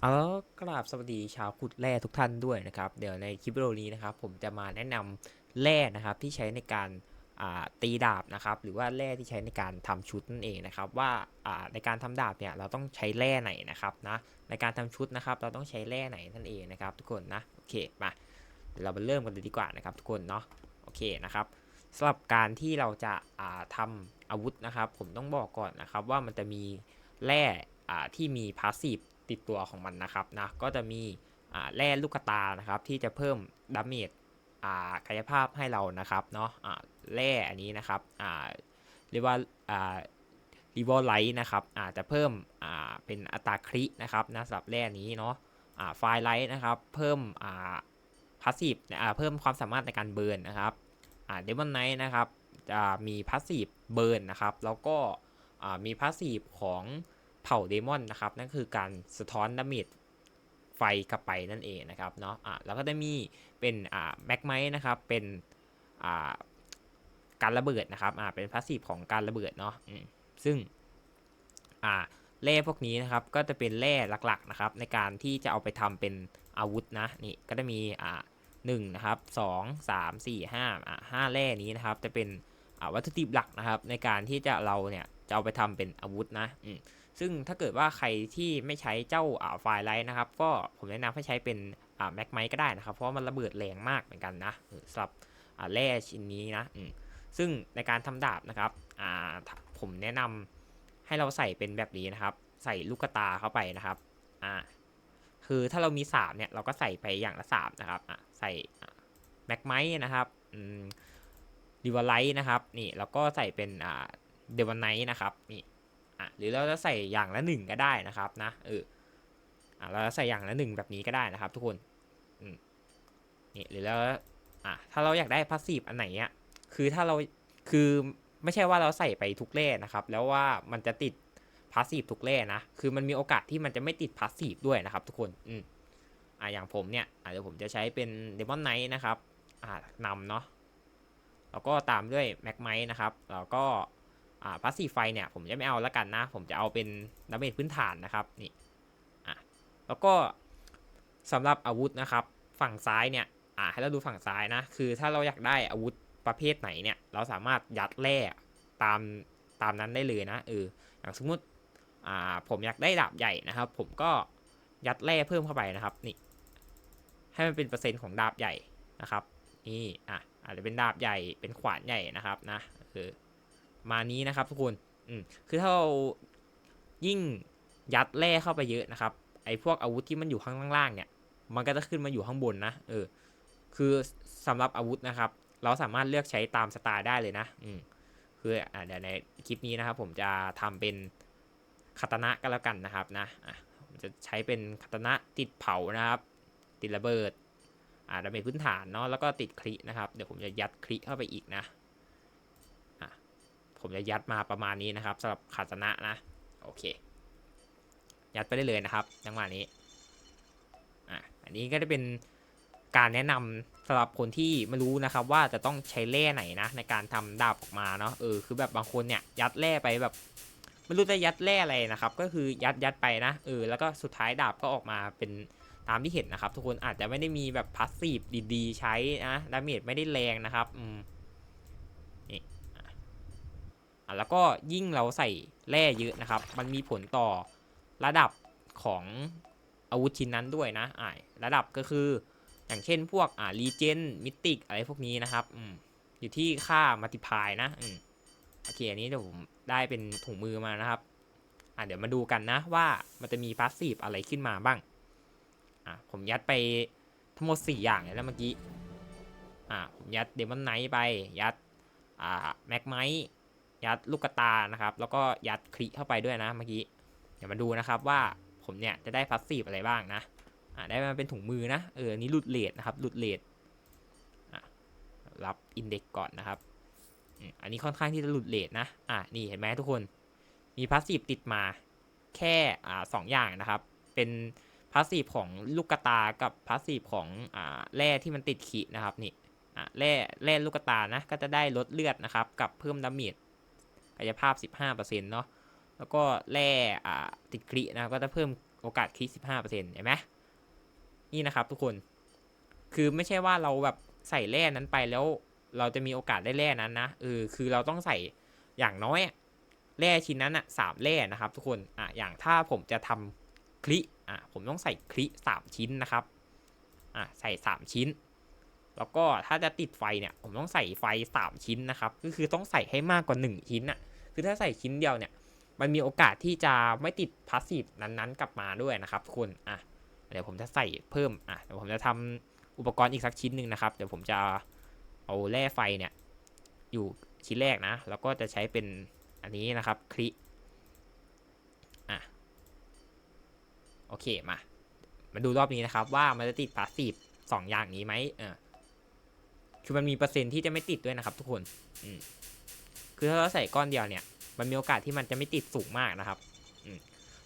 เอาแล้วกราบสวัสดีชาวขุดแร่ทุกท่านด้วยนะครับ เดี๋ยวในคลิปวิดีโอนี้นะครับ ผมจะมาแนะนำแร่นะครับที่ใช้ในการตีดาบนะครับ หรือว่าแร่ที่ใช้ในการทำชุดนั่นเองนะครับ ว่าในการทำดาบเนี่ยเราต้องใช้แร่ไหนนะครับนะในการทำชุดนะครับ เราต้องใช้แร่ไหนนั่นเองนะครับ ทุกคนนะโอเคมาเรามาเริ่มกันเลยดีกว่านะครับ ทุกคนเนาะโอเคนะครับสำหรับการที่เราจะาทำอาวุธนะครับ ผมต้องบอกก่อนนะครับ ว่ามันจะมีแร่ที่มีพาสซีฟ ติดตัวของมันนะครับนะก็จะมีแร่ลูกกตานะครับที่จะเพิ่มดาเมจกายภาพให้เรานะครับเนาะแร่อันนี้นะครับเรียกว่ารีวอลไลท์นะครับอาจจะเพิ่มเป็นอัตราครินะครับนะสำหรับแร่นี้เนาะไฟไลท์นะครับเพิ่มพาสซีฟเพิ่มความสามารถในการเบิร์นนะครับเดมอนไนท์นะครับจะมีพาสซีฟเบิร์นนะครับแล้วก็มีพาสซีฟของ เผ่าเดมอนนะครับนั่นคือการสะท้อนดาเมจไฟกลับไปนั่นเองนะครับเนาะอะแล้วก็จะมีเป็นอ่าแม็กไมนะครับเป็นอ่าการระเบิดนะครับอ่าเป็นพาสซีฟของการระเบิดเนาะอืมซึ่งอ่าแร่พวกนี้นะครับก็จะเป็นแร่หลักๆนะครับในการที่จะเอาไปทำเป็นอาวุธนะนี่ก็จะมีอ่าหนึ่งนะครับสองสามสี่ห้าอ่าห้าแร่นี้นะครับจะเป็นอ่าวัตถุดิบหลักนะครับในการที่จะเราเนี่ยจะเอาไปทำเป็นอาวุธนะอืม ซึ่งถ้าเกิดว่าใครที่ไม่ใช้เจ้าอ่าไฟไลท์นะครับ ก็ผมแนะนำให้ใช้เป็นแม็กไมก็ได้นะครับ เพราะมันระเบิดแรงมากเหมือนกันนะสำหรับแร่ชิ้นนี้นะซึ่งในการทำดาบนะครับผมแนะนำให้เราใส่เป็นแบบนี้นะครับ ใส่ลูกตาเข้าไปนะครับคือถ้าเรามีสามเนี่ยเราก็ใส่ไปอย่างละสามนะครับใส่แม็กไมนะครับดิวไลท์นะครับนี่แล้วก็ใส่เป็นเดวันไนท์นะครับนี่ อะหรือเราจะใส่อย่างละหนึ่งก็ได้นะครับนะเอออะเราจะใส่อย่างละหนึ่งแบบนี้ก็ได้นะครับ ทุกคนอืมนี่หรือแล้วอะถ้าเราอยากได้พาสซีฟอันไหนอะคือถ้าเราคือไม่ใช่ว่าเราใส่ไปทุกเล่นะครับ แล้วว่ามันจะติดพาสซีฟทุกเล่นะคือมันมีโอกาสที่มันจะไม่ติดพาสซีฟด้วยนะครับ ทุกคนอืมอะอย่างผมเนี่ยอะเดี๋ยวผมจะใช้เป็นเดมอนไนท์นะครับอ่านำเนาะแล้วก็ตามด้วยแม็กไมนะครับ แล้วก็ อ่าพาสซีฟไฟเนี่ยผมจะไม่เอาแล้วกันนะ ผมจะเอาเป็นดาเมจพื้นฐานนะครับนี่อะแล้วก็สำหรับอาวุธนะครับ ฝั่งซ้ายเนี่ยอ่าให้เราดูฝั่งซ้ายนะ คือถ้าเราอยากได้อาวุธประเภทไหนเนี่ย เราสามารถยัดแร่ตามตามนั้นได้เลยนะเอออย่างสมมุติอ่าผมอยากได้ดาบใหญ่นะครับ ผมก็ยัดแร่เพิ่มเข้าไปนะครับนี่ให้มันเป็นเปอร์เซ็นต์ของดาบใหญ่นะครับ นี่อะอาจจะเป็นดาบใหญ่เป็นขวานใหญ่นะครับนะเออ มานี้นะครับทุกคนอืมคือถ้าเรายิ่งยัดแร่เข้าไปเยอะนะครับ ไอ้พวกอาวุธที่มันอยู่ข้างล่างๆเนี่ย มันก็จะขึ้นมาอยู่ข้างบนนะ เออ คือสำหรับอาวุธนะครับ เราสามารถเลือกใช้ตามสไตล์ได้เลยนะ อืมคืออ่าเดี๋ยวในคลิปนี้นะครับ ผมจะทำเป็นคาตนะก็แล้วกันนะครับนะอะผมจะใช้เป็นคาตนะติดเผานะครับ ติดระเบิด อ่าดาเมจพื้นฐานเนาะ แล้วก็ติดคลินะครับ เดี๋ยวผมจะยัดคลิเข้าไปอีกนะ ผมจะยัดมาประมาณนี้นะครับสำหรับขาสนะนะ โอเค ยัดไปได้เลยนะครับจังหวะนี้อะอันนี้ก็จะเป็นการแนะนำสำหรับคนที่ไม่รู้นะครับ ว่าจะต้องใช้แร่ไหนนะในการทำดาบออกมาเนาะเออคือแบบบางคนเนี่ยยัดแร่ไปแบบไม่รู้จะยัดแร่อะไรนะครับ ก็คือยัดยัดไปนะเออแล้วก็สุดท้ายดาบก็ออกมาเป็นตามที่เห็นนะครับ ทุกคนอาจจะไม่ได้มีแบบพาสซีฟดีๆ ใช้นะดาเมจไม่ได้แรงนะครับอืม อะแล้วก็ยิ่งเราใส่แร่เยอะนะครับ มันมีผลต่อระดับของอาวุธชิ้นนั้นด้วยนะอ่าระดับก็คืออย่างเช่นพวกอ่ารีเจนมิติกอะไรพวกนี้นะครับอืมอยู่ที่ค่ามัลติพายนะอืมโอเคอันนี้เดี๋ยวผมได้เป็นถุงมือมานะครับอ่าเดี๋ยวมาดูกันนะว่ามันจะมีพาสซีฟอะไรขึ้นมาบ้างอ่าผมยัดไปทั้งหมด 4 อย่างเลยแล้วเมื่อกี้อ่าผมยัดเดมอนไนท์ไปยัดอ่าแม็กไมท์ ยัดลูกกตานะครับ แล้วก็ยัดคลิเข้าไปด้วยนะเมื่อกี้ เดี๋ยวมาดูนะครับว่าผมเนี่ยจะได้พาสซีฟอะไรบ้างนะอ่าได้มาเป็นถุงมือนะ เออนี้หลุดเลทนะครับหลุดเลทอะรับอินเด็กก่อนนะครับ อันนี้ค่อนข้างที่จะหลุดเลทนะ อ่านี่เห็นไหมทุกคน มีพาสซีฟติดมาแค่อ่าสองอย่างนะครับ เป็นพาสซีฟของลูกกตากับพาสซีฟของอ่าแร่ที่มันติดขีนะครับนี่อ่าแร่แร่ลูกกตานะก็จะได้ลดเลือดนะครับ กับเพิ่มดาเมจ กายภาพ 15%เนาะแล้วก็แร่อ่าติดครินะครับก็จะเพิ่มโอกาสคลิก15%เห็นไหมนี่นะครับทุกคนคือไม่ใช่ว่าเราแบบใส่แร่นั้นไปแล้วเราจะมีโอกาสได้แร่นั้นนะเออคือเราต้องใส่อย่างน้อยแร่ชิ้นนั้นอะสามแร่นะครับ ทุกคนอะอย่างถ้าผมจะทำคลิอะผมต้องใส่คลิสามชิ้นนะครับอะใส่สามชิ้น แล้วก็ถ้าจะติดไฟเนี่ยผมต้องใส่ไฟสามชิ้นนะครับ ก็คือต้องใส่ให้มากกว่าหนึ่งชิ้นอะ คือถ้าใส่ชิ้นเดียวเนี่ย มันมีโอกาสที่จะไม่ติดพาสซีฟนั้นๆ กลับมาด้วยนะครับทุกคนอะเดี๋ยวผมจะใส่เพิ่มอะเดี๋ยวผมจะทำอุปกรณ์อีกสักชิ้นหนึ่งนะครับ เดี๋ยวผมจะเอาแร่ไฟเนี่ย อยู่ชิ้นแรกนะ แล้วก็จะใช้เป็นอันนี้นะครับคลิอะโอเคมา มาดูรอบนี้นะครับ ว่ามันจะติดพาสซีฟสองอย่างนี้ไหมเออคือมันมีเปอร์เซ็นต์ที่จะไม่ติดด้วยนะครับทุกคน อืม คือถ้าเราใส่ก้อนเดียวเนี่ย มันมีโอกาสที่มันจะไม่ติดสูงมากนะครับ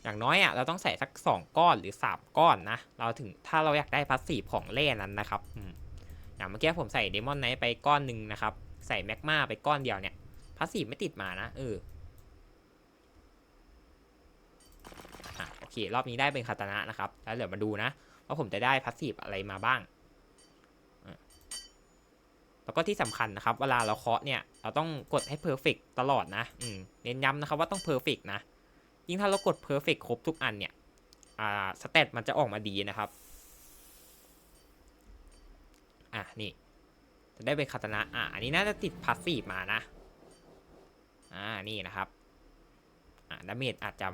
อย่างน้อยอะเราต้องใส่สักสองก้อนหรือสามก้อนนะ เราถึงถ้าเราอยากได้พาสซีฟของแร่นั้นนะครับอย่างเมื่อกี้ผมใส่เดมอนไนท์ไปก้อนหนึ่งนะครับ ใส่แมกมาไปก้อนเดียวเนี่ยพาสซีฟไม่ติดมานะเออโอเค รอบนี้ได้เป็นคาตานะนะครับ แล้วเดี๋ยวมาดูนะ ว่าผมจะได้พาสซีฟอะไรมาบ้าง แล้วก็ที่สำคัญนะครับ เวลาเราเคาะเนี่ย เราต้องกดให้ perfect ตลอดนะอืมเน้นย้ำนะครับว่าต้อง perfect นะ ยิ่งถ้าเรากด perfect ครบทุกอันเนี่ยอ่าสเตตมันจะออกมาดีนะครับ อะนี่ จะได้เป็นคาตานะ อะ อันนี้น่าจะติด passive มานะ อ่า นี่นะครับ อ่าดาเมจอาจจะ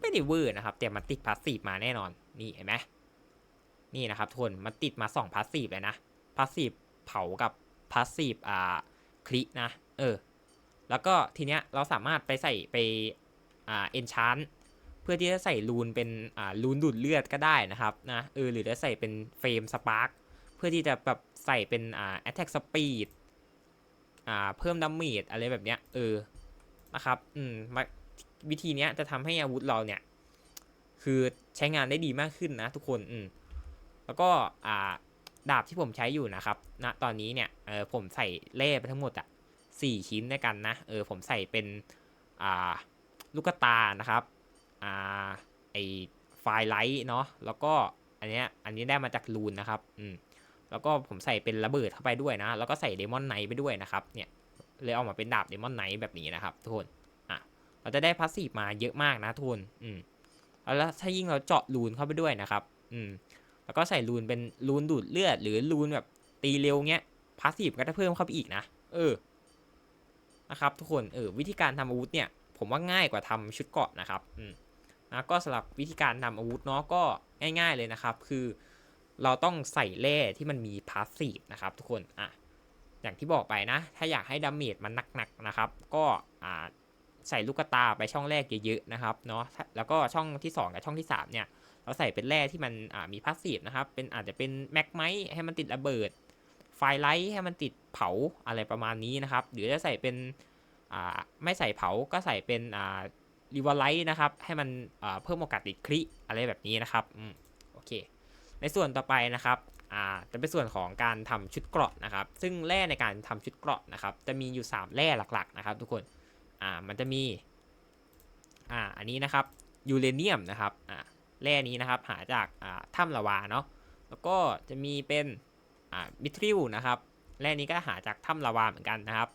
ไม่ได้เวอร์นะครับ แต่มันติด passive มาแน่นอน นี่เห็นไหมนี่นะครับทุกคน มันติดมา2 passive เลยนะ passive เผากับ พาสซีฟอ่าคลินะ เออ แล้วก็ทีเนี้ยเราสามารถไปใส่ไปอ่าเอนชานเพื่อที่จะใส่รูนเป็นอ่ารูนดูดเลือดก็ได้นะครับนะเออหรือจะใส่เป็นเฟรมสปาร์คเพื่อที่จะแบบใส่เป็นอ่าแอตแทกสปีดอ่าเพิ่มดาเมจอะไรแบบเนี้ยเออนะครับอืมวิธีเนี้ยจะทำให้อาวุธเราเนี่ย คือใช้งานได้ดีมากขึ้นนะทุกคนอืมแล้วก็อ่า ดาบที่ผมใช้อยู่นะครับณนะตอนนี้เนี่ยเออผมใส่เล่ไปทั้งหมดอะสี่ชิ้นด้วยกันนะเออผมใส่เป็นอ่าลูกตานะครับอ่าไอไฟไลท์เนาะแล้วก็อันเนี้ยอันนี้ได้มาจากลูนนะครับอืมแล้วก็ผมใส่เป็นระเบิดเข้าไปด้วยนะ แล้วก็ใส่เดมอนไนท์ไปด้วยนะครับเนี่ยเลยออกมาเป็นดาบเดมอนไนท์แบบนี้นะครับทุกคนอะเราจะได้พาสซีฟมาเยอะมากนะทุกคนอืมแล้วถ้ายิ่งเราเจาะลูนเข้าไปด้วยนะครับอืม แล้วก็ใส่รูนเป็นรูนดูดเลือด หรือรูนแบบตีเร็วเงี้ยพาสซีฟก็จะเพิ่มเข้าไปอีกนะ เออ นะครับ ทุกคน เออ วิธีการทำอาวุธเนี่ย ผมว่าง่ายกว่าทำชุดเกราะนะครับ อืมนะก็สำหรับวิธีการทำอาวุธเนาะก็ง่าย ๆเลยนะครับ คือ เราต้องใส่แร่ที่มันมีพาสซีฟนะครับ ทุกคน อะ อย่างที่บอกไปนะ ถ้าอยากให้ดาเมจมันหนักๆนะครับ ก็อ่าใส่ลูกตาไปช่องแรกเยอะๆนะครับ เนาะ แล้วก็ช่องที่ 2 กับช่องที่ 3 เนี่ย เราใส่เป็นแร่ที่มันมีพาสซีฟนะครับ เป็นอาจจะเป็นแม็กไมท์ให้มันติดระเบิด ไฟไลท์ให้มันติดเผาอะไรประมาณนี้นะครับ หรือจะใส่เป็นไม่ใส่เผาก็ใส่เป็นรีวอลไลท์นะครับ ให้มันเพิ่มโอกาสติดคลิอะไรแบบนี้นะครับอโอเค ในส่วนต่อไปนะครับจะเป็นส่วนของการทำชุดเกราะนะครับ ซึ่งแร่ในการทำชุดเกราะนะครับ จะมีอยู่ 3 แร่หลักๆนะครับ ทุกคนมันจะมีอ่าอันนี้นะครับยูเรเนียมนะครับอ่า แร่นี้นะครับ หาจากถ้ำลาวาเนาะแล้วก็จะมีเป็นมิทริลนะครับแร่นี้ก็หาจากถ้ำลาวาเหมือนกันนะครับ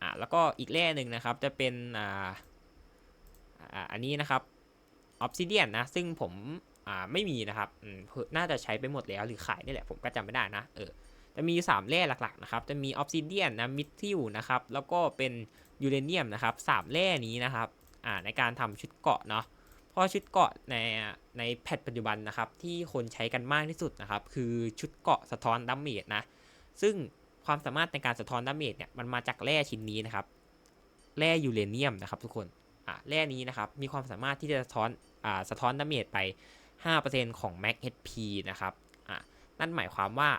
อ่าแล้วก็อีกแร่หนึ่งนะครับจะเป็นอ่าอันนี้นะครับออฟซิเดียนนะซึ่งผมอ่าไม่มีนะครับน่าจะใช้ไปหมดแล้วหรือขายนี่แหละผมก็จำไม่ได้นะเออจะมีสามแร่หลักๆนะครับจะมีออฟซิเดียนนะมิทริลนะครับแล้วก็เป็นยูเรเนียมนะครับสามแร่นี้นะครับอ่าในการทำชุดเกาะเนาะ เพราะชุดเกาะในในแพทปัจจุบันนะครับ ที่คนใช้กันมากที่สุดนะครับ คือชุดเกาะสะท้อนดาเมจนะ ซึ่งความสามารถในการสะท้อนดาเมจเนี่ยมันมาจากแร่ชิ้นนี้นะครับแร่ยูเรเนียมนะครับทุกคนอะแร่นี้นะครับมีความสามารถที่จะสะท้อนอ่าสะท้อนดาเมจไป 5%ของ Max HP นะครับอะนั่นหมายความว่า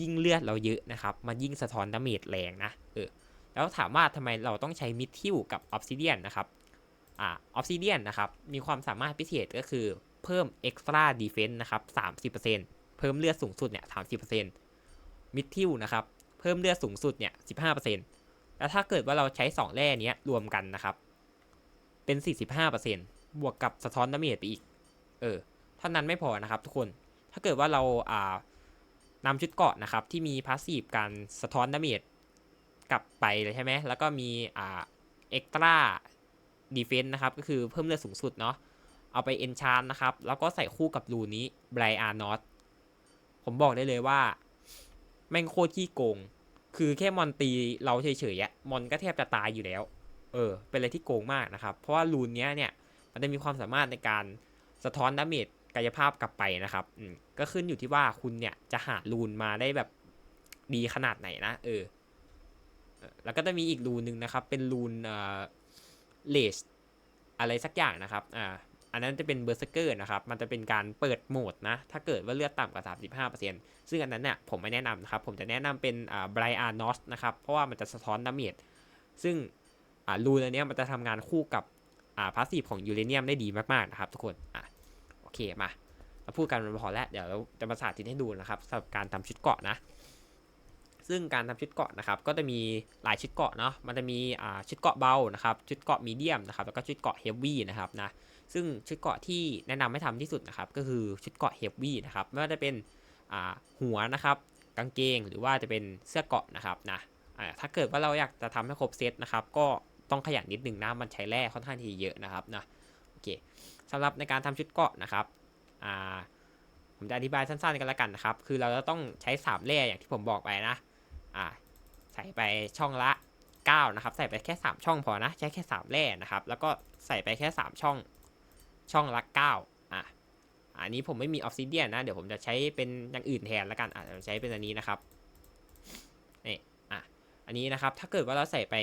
ยิ่งเลือดเราเยอะนะครับ มันยิ่งสะท้อนดาเมจแรงนะเออแล้วถามว่าทำไมเราต้องใช้มิทิลกับออฟซิเดียนนะครับ ออฟซิเดียนนะครับ มีความสามารถพิเศษก็คือเพิ่ม extra defense นะครับ 30%เพิ่มเลือดสูงสุดเนี่ย 30%มิดทิลนะครับ เพิ่มเลือดสูงสุดเนี่ย 15%แล้วถ้าเกิดว่าเราใช้ 2 แร่นี้รวมกันนะครับ เป็น 45%บวกกับสะท้อนดาเมจไปอีก เออ เท่านั้นไม่พอนะครับทุกคน ถ้าเกิดว่าเราอ่านำชุดเกาะนะครับ ที่มีพาสซีฟการสะท้อนดาเมจกลับไปเลยใช่ไหม แล้วก็มีอ่าเอ็กตร้า ดีเฟนต์นะครับ ก็คือเพิ่มเลือดสูงสุดเนาะเอาไปเอนชานนะครับ แล้วก็ใส่คู่กับรูนี้ไบรอาร์นอตผมบอกได้เลยว่า แม่งโคตรขี้โกง คือแค่มอนตีเราเฉยๆอะมอนก็แทบจะตายอยู่แล้ว เออ เป็นอะไรที่โกงมากนะครับ เพราะว่ารูนเนี้ยเนี่ย มันจะมีความสามารถในการสะท้อนดาเมจกายภาพกลับไปนะครับอืมก็ขึ้นอยู่ที่ว่าคุณเนี่ยจะหารูนมาได้แบบดีขนาดไหนนะ เออเออแล้วก็จะมีอีกรูนหนึ่งนะครับ เป็นรูนเอ่อ เลสอะไรสักอย่างนะครับ อ่า อันนั้นจะเป็นเบอร์เซเกอร์นะครับ มันจะเป็นการเปิดโหมดนะ ถ้าเกิดว่าเลือดต่ำกว่า 35%ซึ่งอันนั้นเนี่ยผมไม่แนะนำนะครับ ผมจะแนะนำเป็นอ่าไบรอาร์นอสนะครับ เพราะว่ามันจะสะท้อนดาเมจ ซึ่งอ่ารูนอันนี้มันจะทำงานคู่กับอ่าพาสซีฟของยูเรเนียมได้ดีมากๆนะครับทุกคน อะโอเคมา เราพูดกันพอแล้ว เดี๋ยวเราจะมาสาธิตให้ดูนะครับสำหรับการทำชุดเกาะนะ ซึ่งการทำชุดเกาะนะครับ ก็จะมีหลายชุดเกาะเนาะ มันจะมีอ่าชุดเกาะเบานะครับ ชุดเกาะมีเดียมนะครับ แล้วก็ชุดเกาะเฮฟวี่นะครับนะ ซึ่งชุดเกาะที่แนะนำให้ทำที่สุดนะครับ ก็คือชุดเกาะเฮฟวี่นะครับ ไม่ว่าจะเป็นอ่าหัวนะครับ กางเกง หรือว่าจะเป็นเสื้อเกาะนะครับนะอ่าถ้าเกิดว่าเราอยากจะทำให้ครบเซตนะครับ ก็ต้องขยันนิดนึงนะมันใช้แร่ค่อนข้างที่เยอะนะครับนะ โอเคสำหรับในการทำชุดเกาะนะครับ อ่าผมจะอธิบายสั้นๆกันล้วกันนะครับ คือเราจะต้องใช้สามแร่อย่างที่ผมบอกไปนะ อ่าใส่ไปช่องละ 9 นะครับ ใส่ไปแค่ 3 ช่องพอนะใช้แค่ 3แร่นะครับ แล้วก็ใส่ไปแค่ 3 ช่อง ช่องละ 9 อะอันนี้ผมไม่มีออฟซิเดียนนะ เดี๋ยวผมจะใช้เป็นอย่างอื่นแทนแล้วกันอะใช้เป็นอันนี้นะครับนี่อะอันนี้นะครับถ้าเกิดว่าเราใส่ไป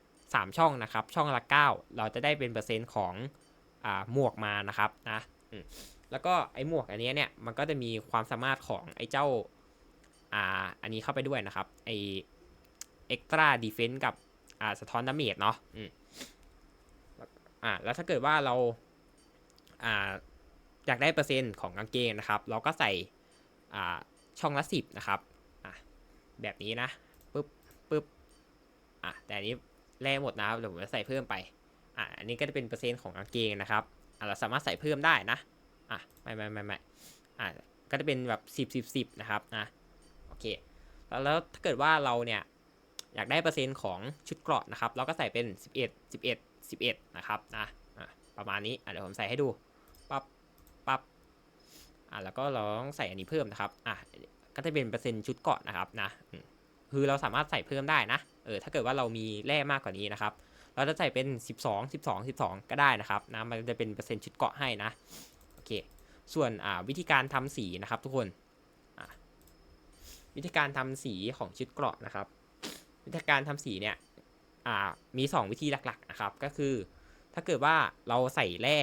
3 ช่องนะครับ ช่องละ 9 เราจะได้เป็นเปอร์เซ็นต์ของอ่าหมวกมานะครับนะแล้วก็ไอ้หมวกอันนี้เนี่ยมันก็จะมีความสามารถของไอ้เจ้า อ่าอันนี้เข้าไปด้วยนะครับไอเอ็กตร้าดีเฟนต์กับอ่าสะท้อนดาเมจเนาะอืมอ่าแล้วถ้าเกิดว่าเราอ่าอยากได้เปอร์เซ็นต์ของกางเกงนะครับ เราก็ใส่อ่าช่องละสิบนะครับอะแบบนี้นะปึ๊บปึ๊บอะแต่อันนี้แร่หมดนะครับเดี๋ยวผมจะใส่เพิ่มไปอะอันนี้ก็จะเป็นเปอร์เซ็นต์ของกางเกงนะครับอะเราสามารถใส่เพิ่มได้นะอะไม่ไม่ไม่ไม่อะก็จะเป็นแบบสิบสิบสิบนะครับนะ เค แล้วถ้าเกิดว่าเราเนี่ยอยากได้เปอร์เซ็นต์ของชุดเกราะนะครับ เราก็ใส่เป็น 11 11 11 นะครับนะประมาณนี้เดี๋ยวผมใส่ให้ดูปั๊บปั๊บอะแล้วก็เราต้องใส่อันนี้เพิ่มนะครับอะก็จะเป็นเปอร์เซ็นต์ชุดเกราะนะครับนะคือเราสามารถใส่เพิ่มได้นะเออถ้าเกิดว่าเรามีแร่มากกว่านี้นะครับ เราจะใส่เป็น 12 12 12 ก็ได้นะครับนะมันจะเป็นเปอร์เซ็นต์ชุดเกราะให้นะโอเค ส่วนอ่าวิธีการทำสีนะครับทุกคน วิธีการทำสีของชุดเกราะนะครับ วิธีการทำสีเนี่ยมี 2 วิธีหลักๆนะครับ ก็คือ ถ้าเกิดว่าเราใส่แร่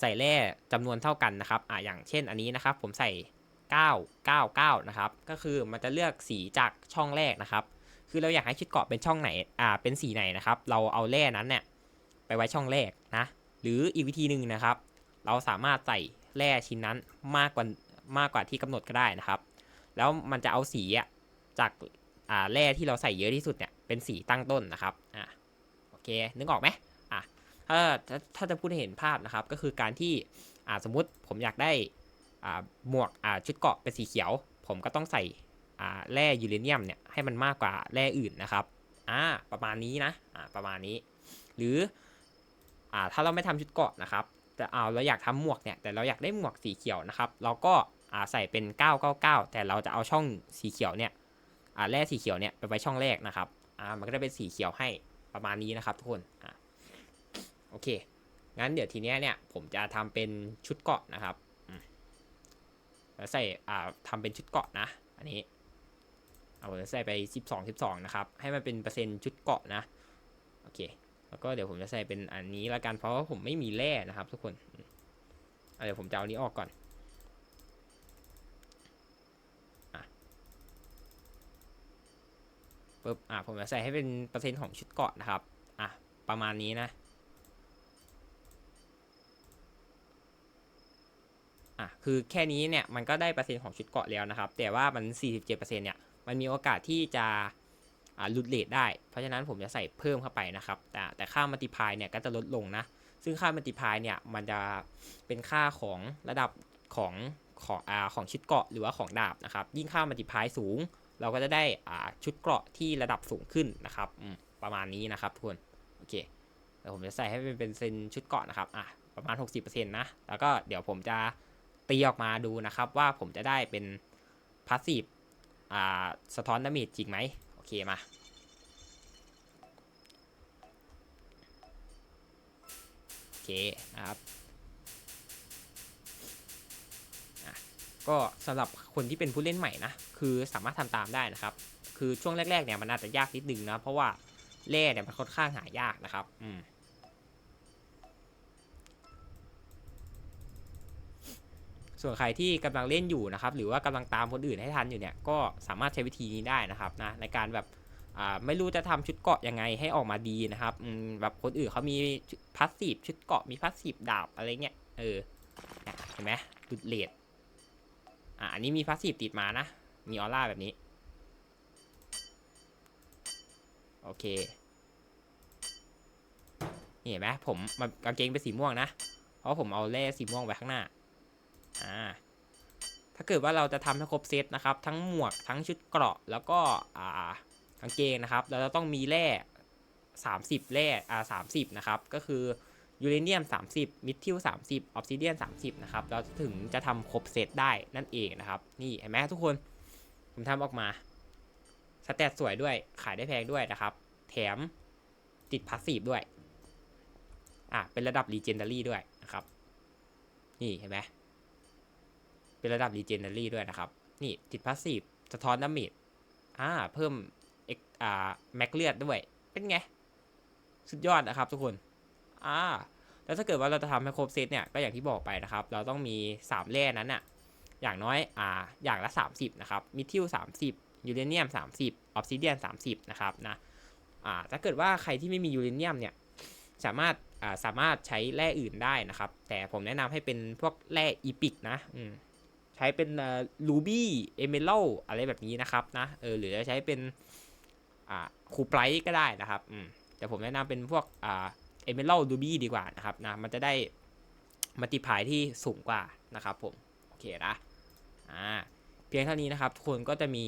ใส่แร่จำนวนเท่ากันนะครับออย่างเช่นอันนี้นะครับ ผมใส่ 9 9 9 นะครับ ก็คือมันจะเลือกสีจากช่องแรกนะครับ คือเราอยากให้ชุดเกราะเป็นช่องไหนเป็นสีไหนนะครับ เราเอาแร่นั้นเนี่ยไปไว้ช่องแรกนะ หรืออีกวิธีหนึ่งนะครับ เราสามารถใส่แร่ชิ้นนั้นมากกว่า มากกว่าที่กำหนดก็ได้นะครับ แล้วมันจะเอาสีจากอ่าแร่ที่เราใส่เยอะที่สุดเนี่ยเป็นสีตั้งต้นนะครับอ่าโอเคนึกออกไหมอะถ้าถ้าถ้าจะพูดให้เห็นภาพนะครับ ก็คือการที่อ่าสมมุติผมอยากได้อ่าหมวกอ่าชุดเกาะเป็นสีเขียว ผมก็ต้องใส่อ่าแร่ยูเรเนียมเนี่ยให้มันมากกว่าแร่อื่นนะครับอ่าประมาณนี้นะอ่าประมาณนี้ หรืออ่าถ้าเราไม่ทำชุดเกาะนะครับแต่เอาเราอยากทำหมวกเนี่ยแต่เราอยากได้หมวกสีเขียวนะครับ เราก็ อ่าใส่เป็น 999 แต่เราจะเอาช่องสีเขียวเนี่ยอ่าแร่สีเขียวเนี่ยไปไว้ช่องแรกนะครับอ่ามันก็จะเป็นสีเขียวให้ประมาณนี้นะครับทุกคนอ่าโอเค งั้นเดี๋ยวทีเนี้ยเนี่ยผมจะทำเป็นชุดเกาะนะครับแล้วใส่อ่าทำเป็นชุดเกาะนะ อันนี้ เอาใส่ไป 12 12 นะครับ ให้มันเป็นเปอร์เซ็นต์ชุดเกาะนะ โอเค แล้วก็เดี๋ยวผมจะใส่เป็นอันนี้ละกัน เพราะว่าผมไม่มีแร่นะครับทุกคน เดี๋ยวผมจะเอาอันนี้ออกก่อน ปุ๊บอะผมจะใส่ให้เป็นเปอร์เซ็นต์ของชุดเกาะนะครับอะประมาณนี้นะอะคือแค่นี้เนี่ยมันก็ได้เปอร์เซ็นต์ของชุดเกาะแล้วนะครับ แต่ว่ามัน 47%เนี่ยมันมีโอกาสที่จะหลุดเลทได้ เพราะฉะนั้นผมจะใส่เพิ่มเข้าไปนะครับ แต่แต่ค่ามัลติพายเนี่ยก็จะลดลงนะ ซึ่งค่า multiply เนี่ยมันจะเป็นค่าของระดับของของอาของชุดเกาะหรือว่าของดาบนะครับ ยิ่งค่า multiply สูง เราก็จะได้อ่าชุดเกราะที่ระดับสูงขึ้นนะครับประมาณนี้นะครับทุกคนโอเคเดี๋ยวผมจะใส่ให้เป็นเป็นเซนชุดเกราะนะครับอะประมาณ 60%นะแล้วก็เดี๋ยวผมจะตีออกมาดูนะครับว่าผมจะได้เป็นพาสซีฟอ่าสะท้อนดาเมจจริงไหมโอเคมาโอเคนะครับ ก็สำหรับคนที่เป็นผู้เล่นใหม่นะคือสามารถทำตามได้นะครับ คือช่วงแรกๆเนี่ยมันอาจจะยากนิดนึงนะ เพราะว่าแร่เนี่ยมันค่อนข้างหายากนะครับอืมส่วนใครที่กำลังเล่นอยู่นะครับ หรือว่ากำลังตามคนอื่นให้ทันอยู่เนี่ยก็สามารถใช้วิธีนี้ได้นะครับนะในการแบบไม่รู้จะทำชุดเกาะยังไงให้ออกมาดีนะครับแบบคนอื่นเขามีพาสซีฟชุดเกาะมีพาสซีฟดาบอะไรเงี้ยเออเนี่ยเห็นไหมดุดเลด อ่าอันนี้มีพาสซีฟติดมานะ มีออร่าแบบนี้ โอเค นี่เห็นไหมผมมันกางเกงเป็นสีม่วงนะ เพราะผมเอาแร่สีม่วงไว้ข้างหน้า อ่า ถ้าเกิดว่าเราจะทำให้ครบเซตนะครับ ทั้งหมวก ทั้งชุดเกราะ แล้วก็ อ่ากางเกงนะครับ เราจะต้องมีแร่30แร่อ่า30 นะครับ ก็คือ ยูเรเนียม 30 มิทิล 30 ออ s ซิเดียน 30 นะครับ เราถึงจะทำครบเซตได้นั่นเองนะครับ นี่เห็นไหมทุกคน ผมทำออกมาสเตตสวยด้วย ขายได้แพงด้วยนะครับ แถมติดพาสซีฟด้วย อะ เป็นระดับ Legendary ด้วยนะครับ นี่เห็นไหมเป็นระดับ Legendary ด้วยนะครับ นี่ติดพาสซีฟ สะท้อนดาเมจอ่า เพิ่มเอ็กอ่า แม็กเลือดด้วย เป็นไง สุดยอดนะครับทุกคน อ่าแล้วถ้าเกิดว่าเราจะทำให้ครบเซตเนี่ยก็อย่างที่บอกไปนะครับ เราต้องมี 3แร่นั้นน่ะอย่างน้อยอ่าอย่างละ 30นะครับมิทิล30ยูเรเนียม 30ออ s ซิเดียน30นะครับนะอ่าถ้าเกิดว่าใครที่ไม่มียูเรเนียมเนี่ยสามารถอ่าสามารถใช้แร่อื่นได้นะครับ แต่ผมแนะนำให้เป็นพวกแร่อีพิกนะอืมใช้เป็นรูบี้เอเมรัลอะไรแบบนี้นะครับนะเออหรือจะใช้เป็นอ่าคูไพรก็ได้นะครับอืมแต่ผมแนะนำเป็นพวกอ่า เอเมรัลรูบี้ดีกว่านะครับนะมันจะได้มัลติพายที่สูงกว่านะครับผม โอเคนะอ่าเพียงเท่านี้นะครับทุกคนก็จะมี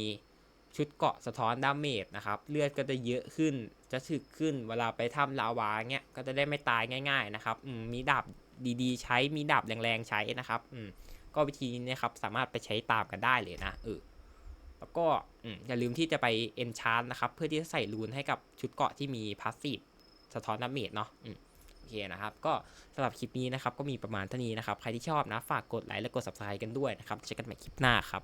ชุดเกาะสะท้อนดาเมจนะครับ เลือดก็จะเยอะขึ้นจะถึกขึ้นเวลาไปถ้ำลาวาเงี้ยก็จะได้ไม่ตายง่าย ๆนะครับมมีดาบดีๆ ใช้มีดาบแรงๆใช้นะครับอืมก็วิธีนี้นะครับสามารถไปใช้ตามกันได้เลยนะเออแล้วก็อย่าลืมที่จะไปเอนชานนะครับ เพื่อที่จะใส่รูนให้กับชุดเกาะที่มีพาสซีฟ สะท้อนดาเมจเนาะโอเคนะครับ ก็สำหรับคลิปนี้นะครับ ก็มีประมาณเท่านี้นะครับ ใครที่ชอบนะ ฝากกดไลค์และกด subscribe กันด้วยนะครับเจอกันใหม่คลิปหน้าครับ